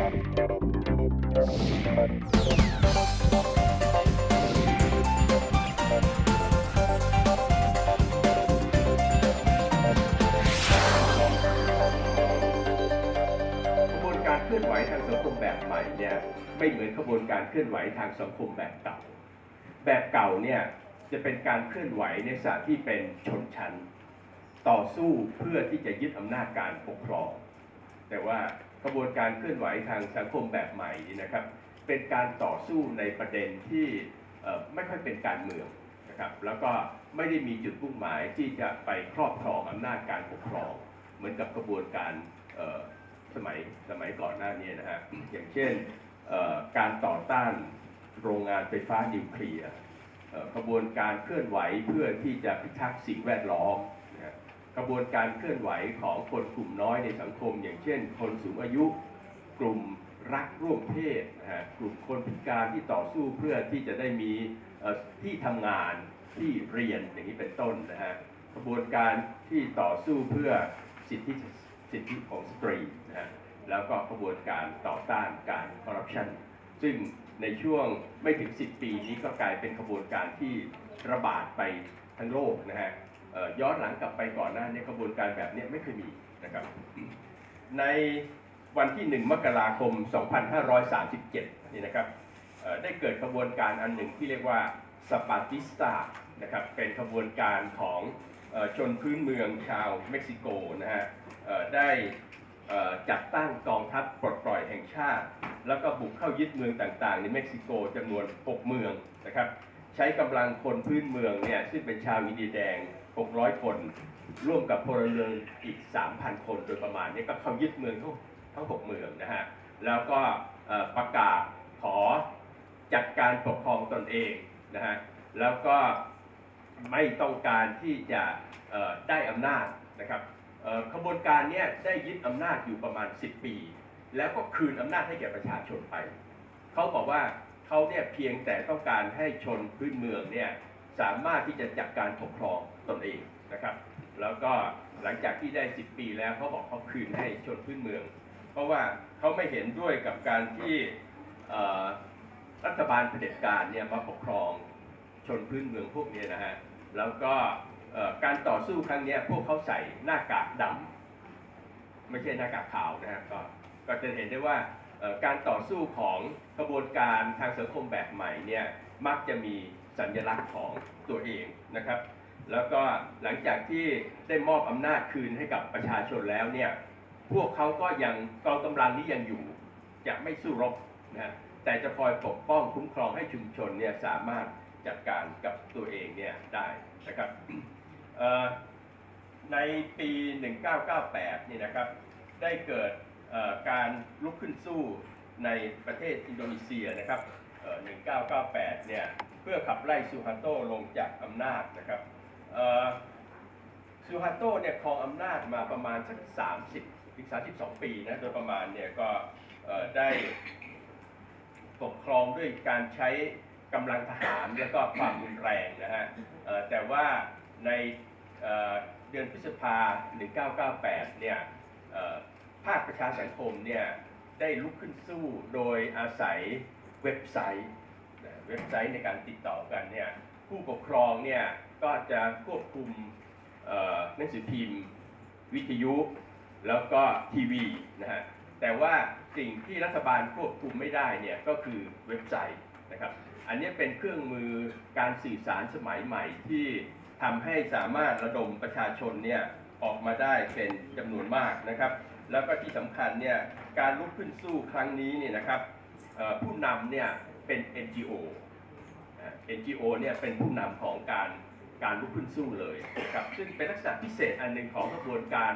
บวนการเคลื่อนไหวทางสังคมแบบใหม่เนี่ยไม่เหมือนขบวนการเคลื่อนไหวทางสังคมแบบเก่า แบบเก่าเนี่ยจะเป็นการเคลื่อนไหวในสถานที่เป็นชนชั้น ต่อสู้เพื่อที่จะยึดอำนาจการปกครอง แต่ว่า ขบวนการเคลื่อนไหวทางสังคมแบบใหม่นะครับ เป็นการต่อสู้ในประเด็นที่ไม่ค่อยเป็นการเมืองนะครับแล้วก็ไม่ได้มีจุดมุ่งหมายที่จะไปครอบครองอำนาจการปกครอง เหมือนกับกระบวนการสมัยสมัยก่อนหน้านี้นะฮะอย่างเช่นการต่อต้านโรงงานไฟฟ้านิวเคลียร์กระบวนการเคลื่อนไหวเพื่อที่จะพิทักษ์สิ่งแวดล้อม บวนการเคลื่อนไหวของคนกลุ่มน้อยในสังคม อย่างเช่น คนสูงอายุ กลุ่มรักร่วมเพศนะฮะกลุ่มคนพิการที่ต่อสู้เพื่อที่จะได้มีที่ทำงานที่เรียนอย่างนี้เป็นต้นนะฮะกระบวนการที่ต่อสู้เพื่อสิทธิสิทธิของสตรีนะฮะแล้วก็กระบวนการต่อต้านการคอร์รัปชันซึ่งในช่วงไม่ถึง 10 ปีนี้ก็กลายเป็นขบวนการที่ระบาดไปทั้งโลกนะฮะ ย้อนหลังกลับไปก่อนหน้านี้ขบวนการแบบนี้ไม่เคยมีนะครับ ในวันที่ 1 มกราคม 2537 นี่นะครับได้เกิดขบวนการอันหนึ่งที่เรียกว่าสปาติสตานะครับเป็นขบวนการของอชนพื้นเมืองชาวเม็กซิโกนะฮะได้จัดตั้งกองทัพปลดปล่อยแห่งชาติ แล้วก็บุกเข้ายึดเมืองต่างๆ ในเม็กซิโกจำนวน 6 เมืองนะครับใช้กำลังคนพื้นเมืองเนี่ยซึ่งเป็นชาวอินเดียแดง 600 คน ร่วมกับพลเรือนอีก 3,000 คนโดยประมาณนี้ก็เขายึดเมืองทั้งทั้ง6เมืองนะฮะแล้วก็ประกาศขอจัดการปกครองตนเองนะฮะแล้วก็ไม่ต้องการที่จะได้อำนาจนะครับขบวนการนี้ได้ยึดอำนาจอยู่ประมาณ 10 ปี แล้วก็คืนอำนาจให้แก่ประชาชนไป เขาบอกว่าเขาเนี่ยเพียงแต่ต้องการให้ชนพื้นเมืองเนี่ยสามารถที่จะจัดการปกครอง ตนเองนะครับ แล้วก็หลังจากที่ได้ 10 ปีแล้วเขาบอกเขาคืนให้ชนพื้นเมือง เพราะว่าเขาไม่เห็นด้วยกับการที่รัฐบาลเผด็จการเนี่ยมาปกครองชนพื้นเมืองพวกนี้นะฮะแล้วก็การต่อสู้ครั้งนี้พวกเขาใส่หน้ากากดำไม่ใช่หน้ากากขาวนะฮะก็ก็จะเห็นได้ว่าการต่อสู้ของกระบวนการทางสังคมแบบใหม่เนี่ยมักจะมีสัญลักษณ์ของตัวเองนะครับ แล้วก็หลังจากที่ได้มอบอำนาจคืนให้กับประชาชนแล้วเนี่ยพวกเขาก็ยังกองกำลังนี้ยังอยู่ จะไม่สู้รบนะฮะแต่จะคอยปกป้องคุ้มครองให้ชุมชนเนี่ยสามารถจัดการกับตัวเองเนี่ยได้นะครับในปี 1998 นี่นะครับ ได้เกิดการลุกขึ้นสู้ในประเทศอินโดนีเซียนะครับ 1998 เนี่ย เพื่อขับไล่ซูฮาโตลงจากอำนาจนะครับ ซูฮาโตเนี่ยครองอำนาจมาประมาณสัก 30ถึง32 ปีนะโดยประมาณเนี่ยก็ได้ปกครองด้วยการใช้กำลังทหารและก็ความรุนแรงนะฮะแต่ว่าในเเดือนพฤษภา 1998 เนี่ยเอ่อภาคประชาสังคมเนี่ยได้ลุกขึ้นสู้โดยอาศัยเว็บไซต์ เว็บไซต์ในการติดต่อกันเนี่ยผู้ปกครองเนี่ย ก็จะควบคุมหนังสือพิมพ์ วิทยุ แล้วก็ทีวีนะฮะแต่ว่าสิ่งที่รัฐบาลควบคุมไม่ได้เนี่ยก็คือเว็บไซต์นะครับอันนี้เป็นเครื่องมือการสื่อสารสมัยใหม่ที่ทำให้สามารถระดมประชาชนเนี่ยออกมาได้เป็นจำนวนมากนะครับ แล้วก็ที่สำคัญเนี่ยการลุกขึ้นสู้ครั้งนี้เนี่ยนะครับผู้นำเนี่ยเป็น NGO นะ NGO เนี่ยเป็นผู้นำของการ การลุกขึ้นสู้เลยนะครับซึ่งเป็นลักษณะพิเศษอันหนึ่งของกระบวนการ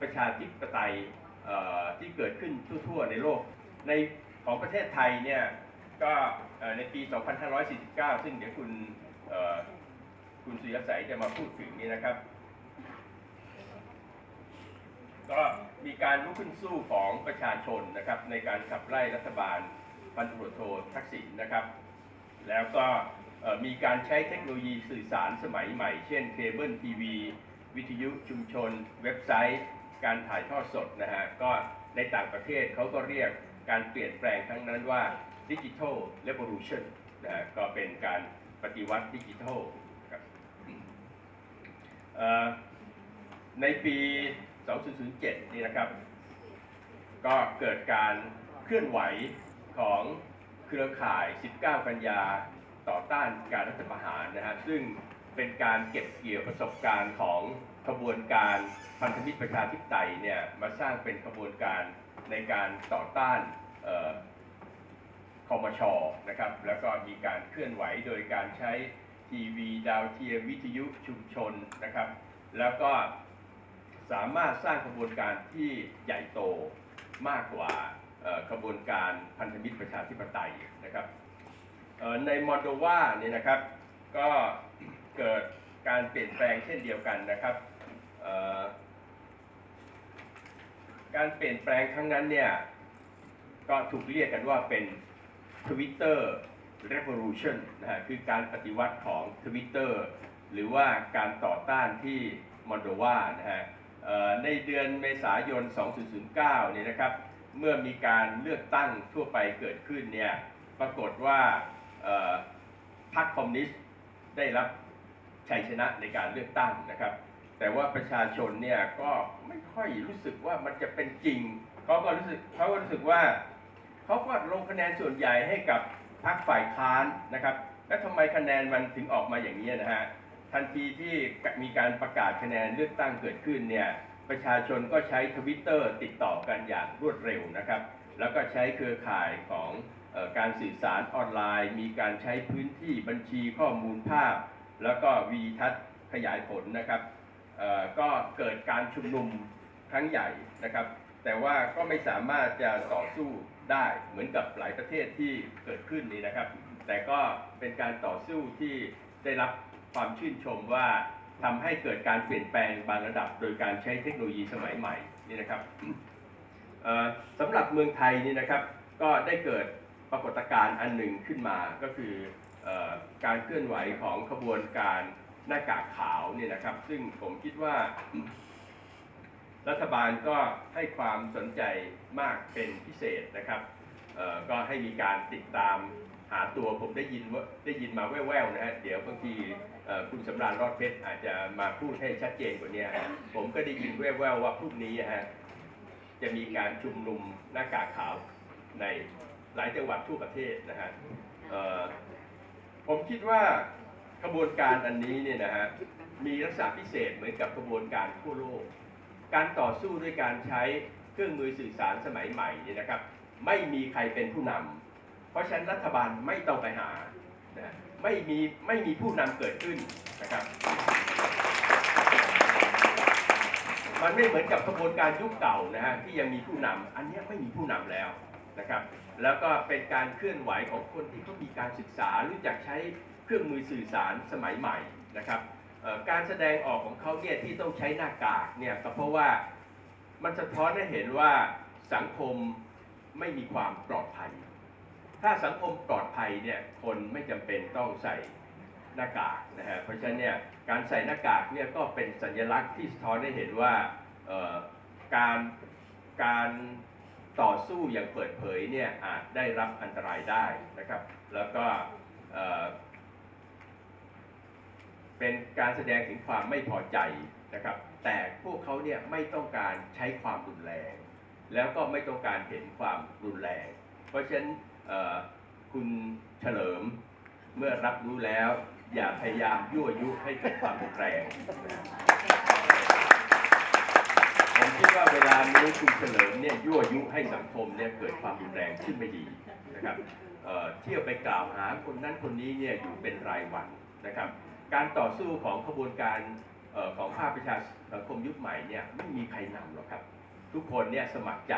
ประชาธิปไตยที่เกิดขึ้นทั่วๆในโลก ในของประเทศไทยเนี่ยก็ในปี 2549 ซึ่งเดี๋ยวคุณคุณสุยสัยจะมาพูดถึงนี่นะครับ ก็มีการลุกขึ้นสู้ของประชาชนนะครับในการขับไล่รัฐบาลพันตำรวจโททักษิณนะครับ แล้วก็ มีการใช้เทคโนโลยีสื่อสารสมัยใหม่ เช่นเคเบิลทีวีวิทยุชุมชน เว็บไซต์ การถ่ายทอดสดนะฮะก็ในต่างประเทศเขาก็เรียกการเปลี่ยนแปลงครั้งนั้นว่าดิจิทัลเร v o l u t i o n นะฮะก็เป็นการปฏิวัติดิจิทัลครับในปี 2007 นี่นะครับ ก็เกิดการเคลื่อนไหวของเครือข่าย 19 กันยา ต่อต้านการรัฐประหารนะฮะซึ่งเป็นการเก็บเกี่ยวประสบการณ์ของขบวนการพันธมิตรประชาธิปไตยเนี่ยมาสร้างเป็นขบวนการในการต่อต้านออคอมชนะครับแล้วก็มีการเคลื่อนไหวโดยการใช้ทีวีดาวเทียมวิทยุชุมชนนะครับ แล้วก็สามารถสร้างขบวนการที่ใหญ่โตมากกว่าขบวนการพันธมิตรประชาธิปไตยนะครับ ในมอลโดวาเนี่ยนะครับก็เกิดการเปลี่ยนแปลงเช่นเดียวกันนะครับการเปลี่ยนแปลงครั้งนั้นเนี่ยก็ถูกเรียกกันว่าเป็น Twitter Revolution นะฮะคือการปฏิวัติของ Twitter หรือว่าการต่อต้านที่มอลโดวานะฮะในเดือนเมษายน 2009เนี่ยนะครับ เมื่อมีการเลือกตั้งทั่วไปเกิดขึ้นเนี่ยปรากฏว่า พรรคคอมมิวนิสต์ได้รับชัยชนะในการเลือกตั้งนะครับ แต่ว่าประชาชนเนี่ยก็ไม่ค่อยรู้สึกว่ามันจะเป็นจริงเขาก็รู้สึกเขาก็รู้สึกว่าเขาก็ลงคะแนนส่วนใหญ่ให้กับพรรคฝ่ายค้านนะครับ แล้วทำไมคะแนนมันถึงออกมาอย่างนี้นะฮะทันทีที่มีการประกาศคะแนนเลือกตั้งเกิดขึ้นเนี่ยประชาชนก็ใช้ทวิตเตอร์ติดต่อกันอย่างรวดเร็วนะครับ แล้วก็ใช้เครือข่ายของ การสื่อสารออนไลน์ มีการใช้พื้นที่บัญชีข้อมูลภาพ แล้วก็วีทัศน์ขยายผลนะครับก็เกิดการชุมนุมครั้งใหญ่นะครับ แต่ว่าก็ไม่สามารถจะต่อสู้ได้เหมือนกับหลายประเทศที่เกิดขึ้นนี้นะครับ แต่ก็เป็นการต่อสู้ที่ได้รับความชื่นชมว่าทำให้เกิดการเปลี่ยนแปลงบางระดับ โดยการใช้เทคโนโลยีสมัยใหม่นี่นะครับสำหรับเมืองไทยนี่นะครับก็ได้เกิด ปรากฏการณ์อันหนึ่งขึ้นมาก็คือออการเคลื่อนไหวของขบวนการหน้ากากขาวเนี่ยนะครับ ซึ่งผมคิดว่า รัฐบาลก็ให้ความสนใจมากเป็นพิเศษนะครับก็ให้มีการติดตามหาตัวผมได้ยินว่าได้ยินมาแว่วๆนะฮะเดี๋ยวบางทีคุณสำราญรอดเพชรอาจจะมาพูดให้ชัดเจนกว่านี้ผมก็ได้ยินแว่วๆว่าพรุ่งนี้ฮะจะมีการชุมนุมหน้ากากขาวใน หลายจังหวัดทั่วประเทศนะฮะผมคิดว่าขบวนการอันนี้เนี่ยนะฮะมีลักษณะพิเศษเหมือนกับขบวนการทั่วโลก การต่อสู้ด้วยการใช้เครื่องมือสื่อสารสมัยใหม่เนี่ยนะครับ ไม่มีใครเป็นผู้นำเพราะฉะนั้นรัฐบาลไม่ต้องไปหานะไม่มีไม่มีผู้นำเกิดขึ้นนะครับ มันไม่เหมือนกับกระบวนการยุคเก่านะฮะที่ยังมีผู้นำอันนี้ไม่มีผู้นำแล้ว นะครับ แล้วก็เป็นการเคลื่อนไหวของคนที่เขามีการศึกษารู้จักใช้เครื่องมือสื่อสารสมัยใหม่นะครับการแสดงออกของเขาเนี่ยที่ต้องใช้หน้ากากเนี่ยก็เพราะว่ามันสะท้อนให้เห็นว่าสังคมไม่มีความปลอดภัย ถ้าสังคมปลอดภัยเนี่ยคนไม่จำเป็นต้องใส่หน้ากากนะฮะเพราะฉะนั้นเนี่ยการใส่หน้ากากเนี่ยก็เป็นสัญลักษณ์ที่สะท้อนให้เห็นว่าการการ ต่อสู้อย่างเปิดเผยเนี่ยอาจได้รับอันตรายได้นะครับ แล้วก็เป็นการแสดงถึงความไม่พอใจนะครับ แต่พวกเขาเนี่ยไม่ต้องการใช้ความรุนแรง แล้วก็ไม่ต้องการเห็นความรุนแรง เพราะฉะนั้นคุณเฉลิมเมื่อรับรู้แล้ว อย่าพยายามยั่วยุให้เกิดความรุนแรง เวลานี้คุณเฉลิมเนี่ยยั่วยุให้สังคมเนี่ยเกิดความรุนแรงขึ้นไม่ดีนะครับเที่ยวไปกล่าวหาคนนั้นคนนี้เนี่ยอยู่เป็นรายวันนะครับ การต่อสู้ของขบวนการออของภาคประชาสังคมยุคใหม่เนี่ยไม่มีใครนำหรอกครับ ทุกคนเนี่ยสมัครใจ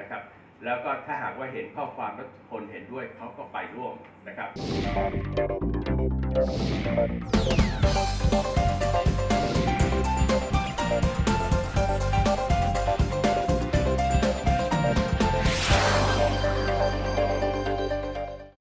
นะครับ แล้วก็ถ้าหากว่าเห็นข้อความแล้วคนเห็นด้วยเขาก็ไปร่วมนะครับ